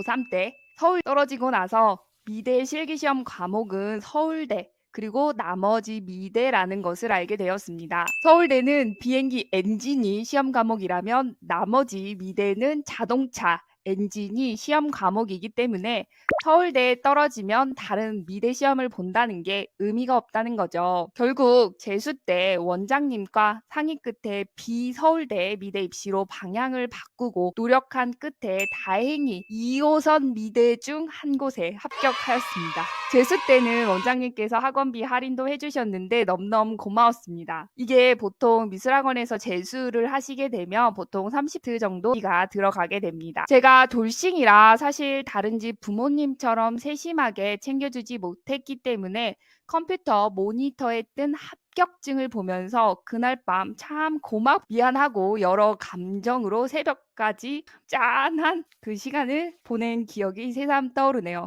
고3 때 서울 떨어지고 나서 미대 실기시험 과목은 서울대 그리고 나머지 미대라는 것을 알게 되었습니다. 서울대는 비행기 엔진이 시험 과목이라면 나머지 미대는 자동차 엔진이 시험 과목이기 때문에 서울대에 떨어지면 다른 미대 시험을 본다는 게 의미가 없다는 거죠. 결국 재수 때 원장님과 상의 끝에 비서울대 미대 입시로 방향을 바꾸고 노력한 끝에 다행히 2호선 미대 중 한 곳에 합격하였습니다. 재수 때는 원장님께서 학원비 할인도 해주셨는데 넘넘 고마웠습니다. 이게 보통 미술학원에서 재수를 하시게 되면 보통 30트 정도가 들어가게 됩니다. 제가 돌싱이라 사실 다른 집 부모님처럼 세심하게 챙겨주지 못했기 때문에 컴퓨터 모니터에 뜬 합격증을 보면서 그날 밤 참 고맙 미안하고 여러 감정으로 새벽까지 짠한 그 시간을 보낸 기억이 새삼 떠오르네요.